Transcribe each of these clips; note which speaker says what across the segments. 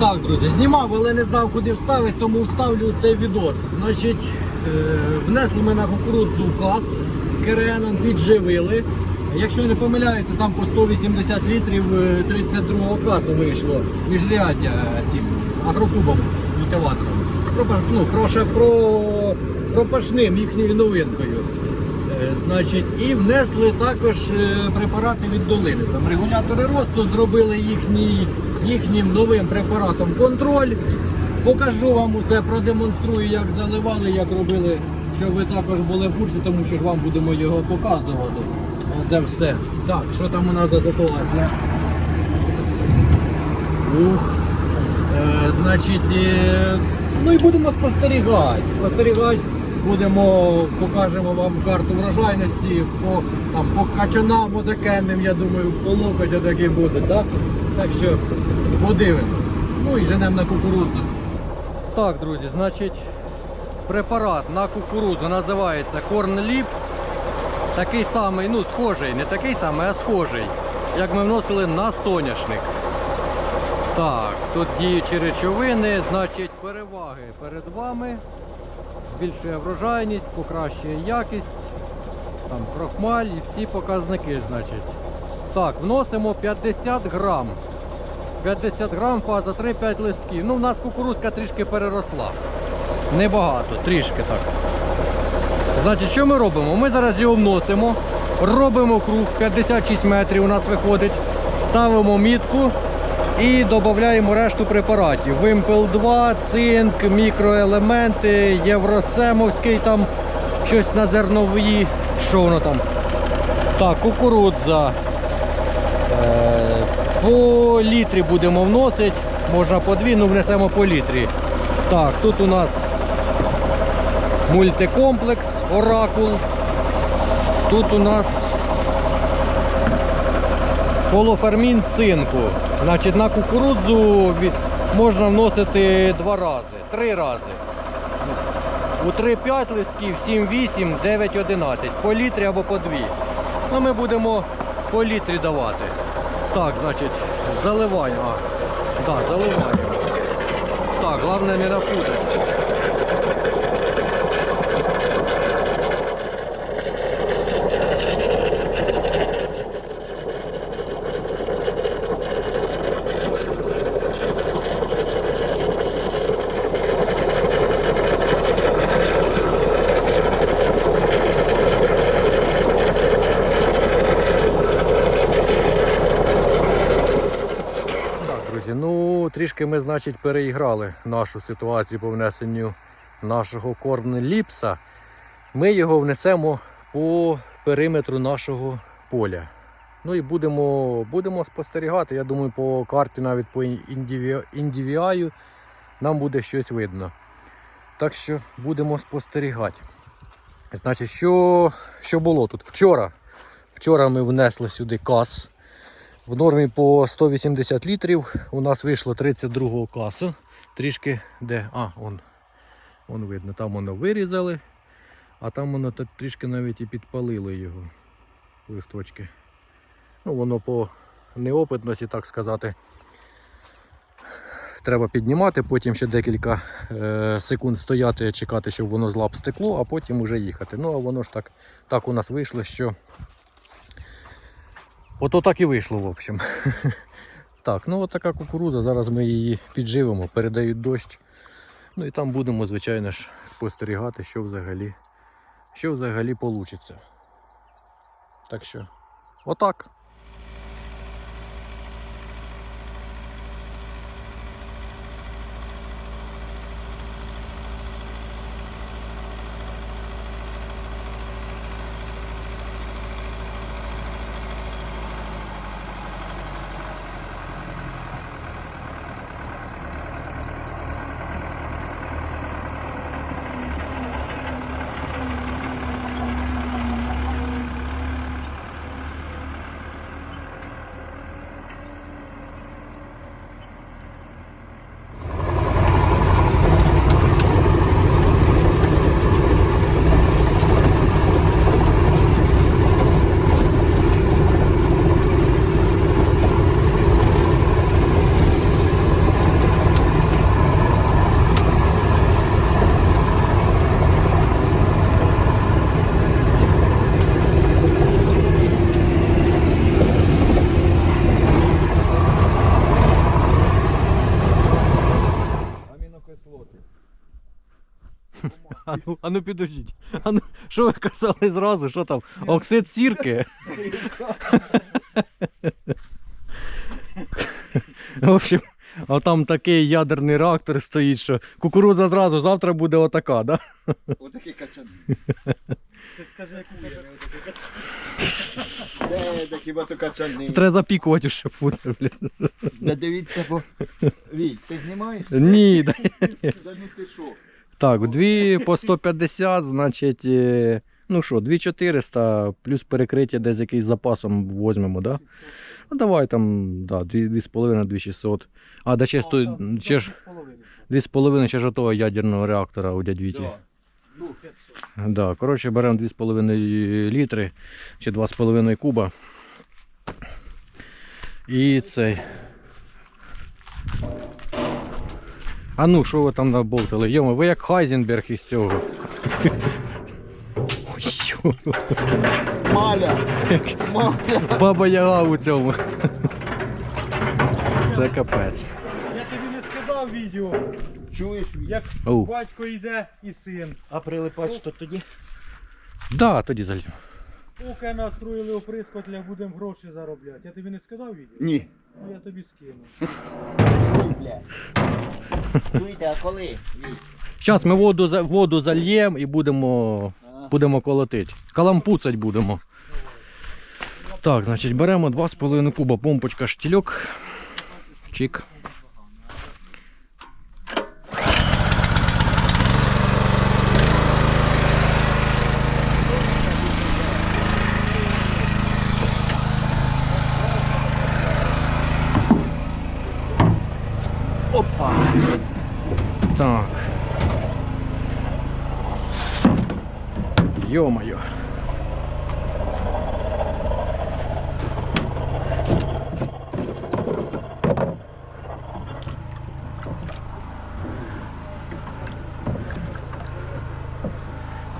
Speaker 1: Так, друзі, знімав, але не знав, куди вставити, тому вставлю цей відос. Значить, е, внесли ми на кукурудзу газ, кереном підживили. Якщо не помиляється, там по 180 літрів е, 32-го касу вийшло міжряддя е, цим агрокубом культиватором. Про, ну, про, ще про, пропашним їхньою новинкою. Е, Значить, і внесли також е, препарати від долини. Там регулятори росту зробили їхній, їхнім новим препаратом контроль. Покажу вам усе, продемонструю, як заливали, як робили, щоб ви також були в курсі, тому що ж вам будемо його показувати. Оце все. Так, що там у нас за ситуація? Ух. Е, значить, е, ну будемо спостерігати. Спостерігати будемо, покажемо вам карту врожайності по, там, по качанам отакенним, я думаю, по локоть отакі буде, так? Так що подивимось. Ну і женемо на кукурудзу. Так, друзі, значить, препарат на кукурудзу називається Lips. Такий самий, ну схожий, не такий самий, а схожий, як ми вносили на соняшник. Так, тут діючі речовини, значить переваги перед вами. Збільшує врожайність, покращує якість, там крохмаль і всі показники, значить. Так, вносимо 50 грам. 50 грам фаза 3-5 листків. Ну, в нас кукурузка трішки переросла. Небагато, трішки так. Значить, що ми робимо? Ми зараз його вносимо, робимо круг 56 метрів у нас виходить, ставимо мітку і додаємо решту препаратів. Вимпел 2, цинк, мікроелементи, євросемовський там щось на зернові. Що воно там? Так, кукурудза. Е, По літрі будемо вносити, можна по дві, ну внесемо по літрі. Так, тут у нас мультикомплекс, оракул. Тут у нас полофермін цинку. Значить, на кукурудзу можна вносити два рази, три рази. У 3-5 листків, 7-8, 9-11. По літрі або по дві. Ну, ми будемо по літрі давати. Так, значить, заливаємо. Так, заливаємо. Так, головне не напутати. Так, друзі, трішки ми, значить, переіграли нашу ситуацію по внесенню нашого корм ліпса. Ми його внесемо по периметру нашого поля. Ну і будемо, будемо спостерігати. Я думаю, по карті навіть по індиві... індивіаю нам буде щось видно. Так що будемо спостерігати. Значить, що, що було тут? Вчора. Вчора ми внесли сюди кас. В нормі по 180 літрів у нас вийшло 32 касу. Трішки де. А, он, он видно, там воно вирізали, а там воно трішки навіть і підпалило його листочки. Ну, воно по неопитності, так сказати. Треба піднімати, потім ще декілька е, секунд стояти, чекати, щоб воно з стекло, а потім уже їхати. Ну, а воно ж так, так у нас вийшло, що Ото так і вийшло, в общем. Так, ну от така кукуруза, зараз ми її підживимо, передають дощ. Ну і там будемо, звичайно ж, спостерігати, що взагалі, що взагалі вийде. Так що, отак. Ну, а ну підождіть. А ну, що ви казали зразу? Що там? Оксид сірки? В общем, а там такий ядерний реактор стоїть, що кукурудза зразу завтра буде отака, да?
Speaker 2: Отакий качан.
Speaker 3: Ти скажи, як у тебе
Speaker 2: Де, хіба то качани?
Speaker 1: Треба запікувати, щоб буде, блін.
Speaker 2: Да дивіться, бо... Віть, ти знімаєш?
Speaker 1: Ні, да.
Speaker 2: Да ну ти що?
Speaker 1: Так, дві по 150, значить, е, ну що, 2400 плюс перекриття десь якийсь запасом візьмемо, да? Ну давай там, да, 2,5 2600. А, да ще, сто, ще ж 2,5 ще ж того ядерного реактора у дядь Віті.
Speaker 2: Да.
Speaker 3: Ну,
Speaker 1: Да, коротше, беремо 2,5 літри чи 2,5 куба. І цей. А ну, що ви там набовтали? Йома, ви як Хайзенберг із цього. Ой.
Speaker 2: Маля! Маля!
Speaker 1: Баба Яга у цьому. Це капець.
Speaker 3: Я тобі не скидав відео,
Speaker 2: Чуєш?
Speaker 3: Як
Speaker 1: Оу.
Speaker 3: батько йде і син.
Speaker 2: А прилипач то тоді?
Speaker 1: Да, тоді залью.
Speaker 3: Поки настроїли оприскотля, будемо гроші заробляти. Я тобі не скидав відео?
Speaker 2: Ні.
Speaker 3: Ну, Я тобі скину.
Speaker 2: Чуєте, а коли? Віть?
Speaker 1: Зараз ми воду, за- воду зальємо і будемо, будемо колотити. Калампуцать будемо. Так, значить, беремо 2,5 куба помпочка штільок. Чик.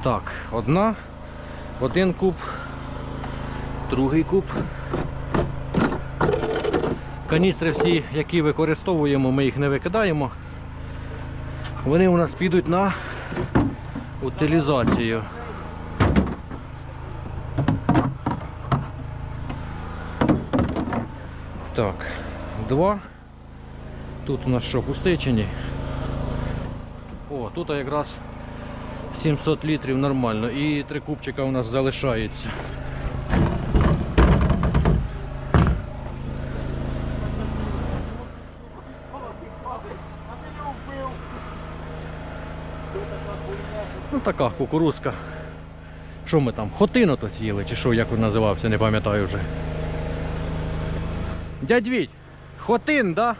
Speaker 1: Так, одна, один куб, другий куб. Каністри всі, які використовуємо, ми їх не викидаємо. Вони у нас підуть на утилізацію. Так, два. Тут у нас що, пустий чи ні? О, тут якраз 700 літрів нормально. І три кубчика у нас залишається. Ну така кукурузка. Що ми там? Хотину то з'їли, чи що, як він називався, не пам'ятаю вже. Дядь Віть, хотин, да?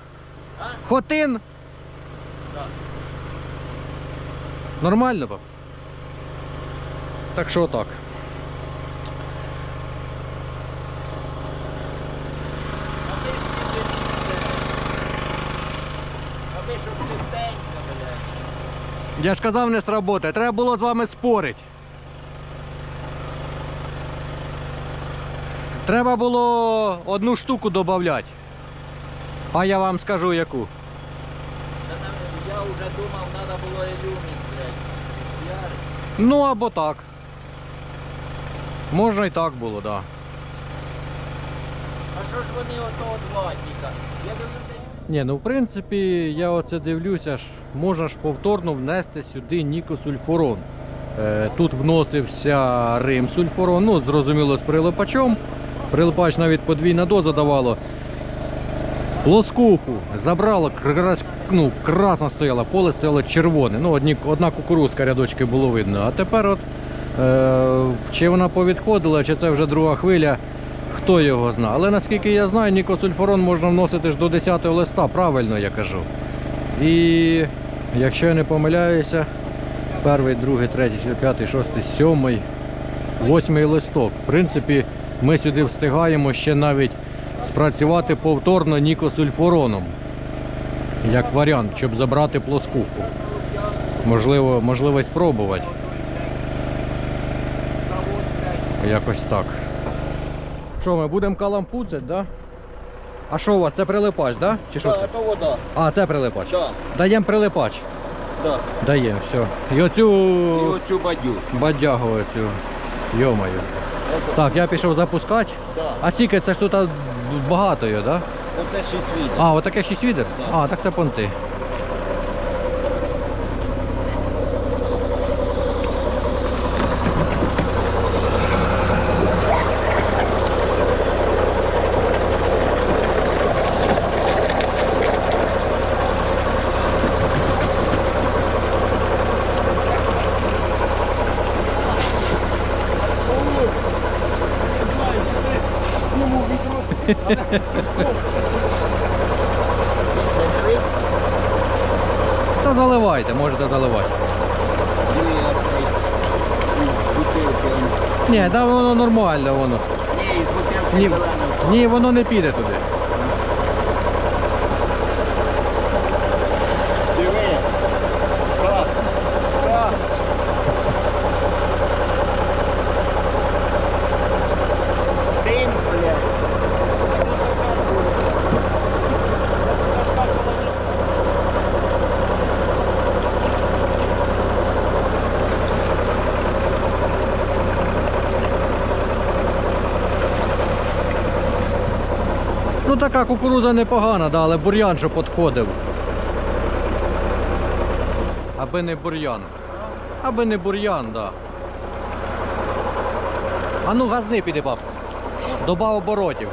Speaker 1: Хотин?
Speaker 2: Да.
Speaker 1: Нормально, пап? Так що так.
Speaker 2: Аби щоб чистенько, блядь.
Speaker 1: Я ж казав, не сработає. Треба було з вами спорити. Треба було одну штуку додати. А я вам скажу яку.
Speaker 2: Я вже думав, треба було ілюмін, блядь.
Speaker 1: Ну або так. Можна і так було, так. Да.
Speaker 2: А що ж вони ото два тільки? Я думаю.
Speaker 1: Ні, ну в принципі, я оце дивлюся, ж, можна ж повторно внести сюди нікосульфурон. Е, тут вносився рим-сульфурон, ну зрозуміло з прилипачом. Прилипач навіть подвійна доза давало. Плоскуху забрало, ну, красна стояла, поле стояло червоне. Ну, одні, одна кукурузка рядочки було видно. А тепер от, чи вона повідходила, чи це вже друга хвиля, хто його знає. Але наскільки я знаю, нікосульфурон можна вносити ж до 10 листа, правильно я кажу. І якщо я не помиляюся, перший, другий, третій, п'ятий, шостий, сьомий, восьмий листок. В принципі, ми сюди встигаємо ще навіть спрацювати повторно нікосульфуроном. Як варіант, щоб забрати плоскуху. Можливо, можливо спробувати. Якось так. Що, ми будемо калампуцять, да? А що у вас? Це прилипач, да? Чи що
Speaker 2: Да,
Speaker 1: це?
Speaker 2: то вода.
Speaker 1: А, це прилипач.
Speaker 2: Да.
Speaker 1: Даємо прилипач.
Speaker 2: Да.
Speaker 1: Дає, все. І оцю
Speaker 2: І оцю бадю.
Speaker 1: бадягу оцю. Йомаю. Так, я пішов запускати.
Speaker 2: Да.
Speaker 1: А скільки це ж тут багато його, так? Да?
Speaker 2: Оце 6 відер.
Speaker 1: А, отаке 6 відер?
Speaker 2: Да.
Speaker 1: А, так це понти. Та заливайте, можете заливати. Ні, да воно нормально воно.
Speaker 2: Ні,
Speaker 1: воно не піде туди.
Speaker 2: Диви. Раз. Раз. Цим, блядь.
Speaker 1: Ну така кукуруза непогана, да, але бур'ян же підходив. Аби не бур'ян. Аби не бур'ян, да. А ну газни піди, бабка. Добав оборотів.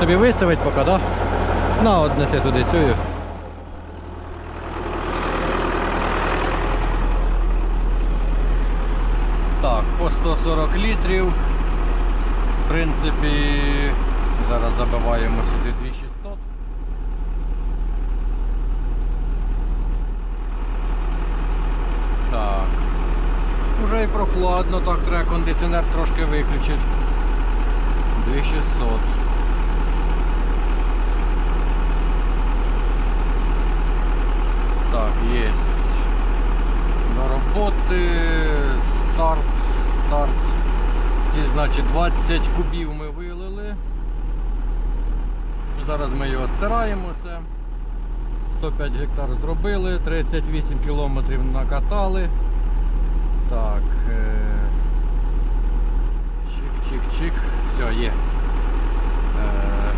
Speaker 1: Тобі виставить поки, да? На, однеси туди цю. Так, по 140 літрів. В принципі, зараз забиваємо сюди 2600. Так. Уже і прохладно, так треба кондиціонер трошки виключити. 2600. Так, є. До роботи. Старт. Старт. Ці, значить, 20 кубів ми вилили. Зараз ми його стираємо все. 105 гектар зробили, 38 кілометрів накатали. Так. е, Чик-чик-чик. Все, є. Е,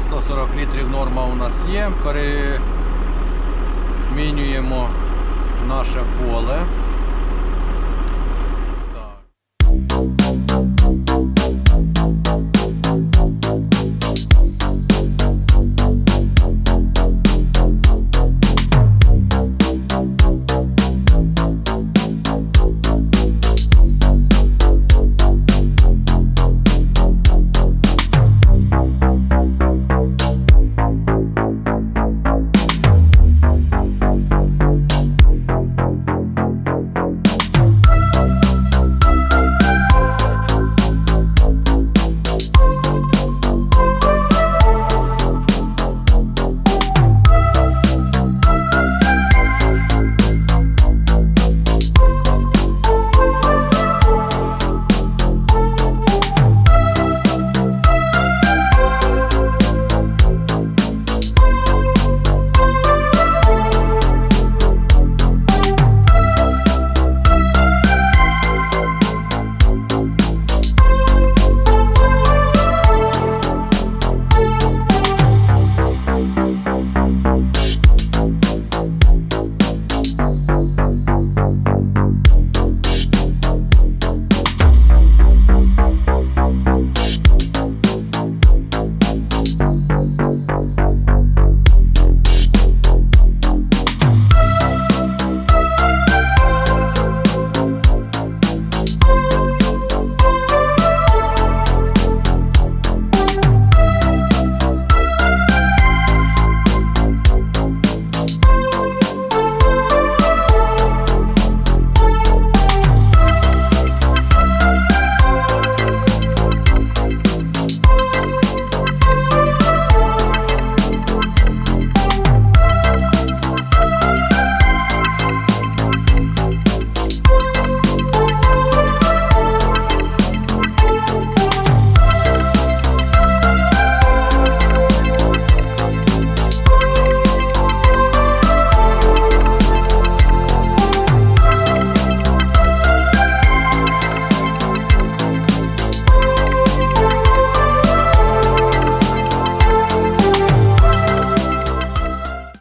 Speaker 1: 140 літрів норма у нас є. Перемінюємо наше поле.